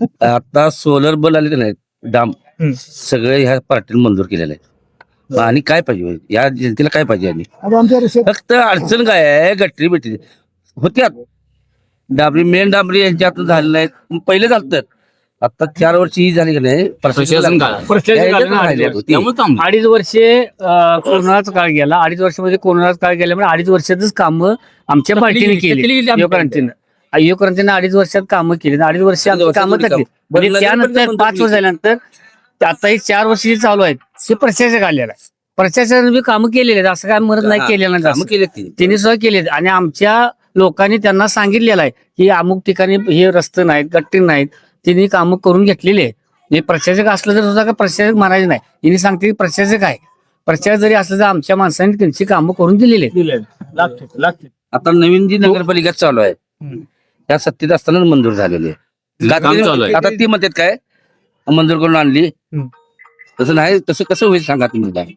आता सोलर बल आले नाही डाम. सगळे ह्या पार्टीने मंजूर केलेले आहेत. आणि काय पाहिजे या जनतेला काय पाहिजे आणि फक्त अडचण काय आहे गटरी बिटरी. होत्या डाबरी मेन डाबरी यांच्या हातून झाले नाहीत. पहिले चालतात आता चार वर्ष ही झाली की नाही? अडीच वर्षे कोरोनाचा काळ गेला. अडीच वर्षामध्ये कोरोनाचा काळ गेल्यामुळे अडीच वर्षातच कामं आमच्या पार्टीने केली. योक्रांतीनं अडीच वर्षात कामं केली. अडीच वर्ष कामं बरं, म्हणजे त्यानंतर पाच वर्ष झाल्यानंतर ते आता ही चार वर्ष जी चालू आहेत ते प्रशासक आलेलं आहे. प्रशासनाने बी कामं केलेली आहेत. असं काय म्हणत नाही केलेलं नाही त्यांनी. सुद्धा केले आणि आमच्या लोकांनी त्यांना सांगितलेलं आहे की अमुक ठिकाणी हे रस्ते नाहीत गट्टी नाहीत. त्यांनी कामं करून घेतलेली आहेत. हे प्रशासक असलं तर सुद्धा का प्रशासक म्हणायचे नाही. त्यांनी सांगते की प्रशासक आहे. प्रशासक जरी असलं तर आमच्या माणसांनी त्यांची कामं करून दिलेली आहेत. आता नवीन जी नगरपालिका चालू आहे त्या सत्तेत असताना मंजूर झालेली आहे. आता ती म्हणतात काय मंजूर करून आणली. तसं नाही तसं कसं होईल सांगा तुम्ही मला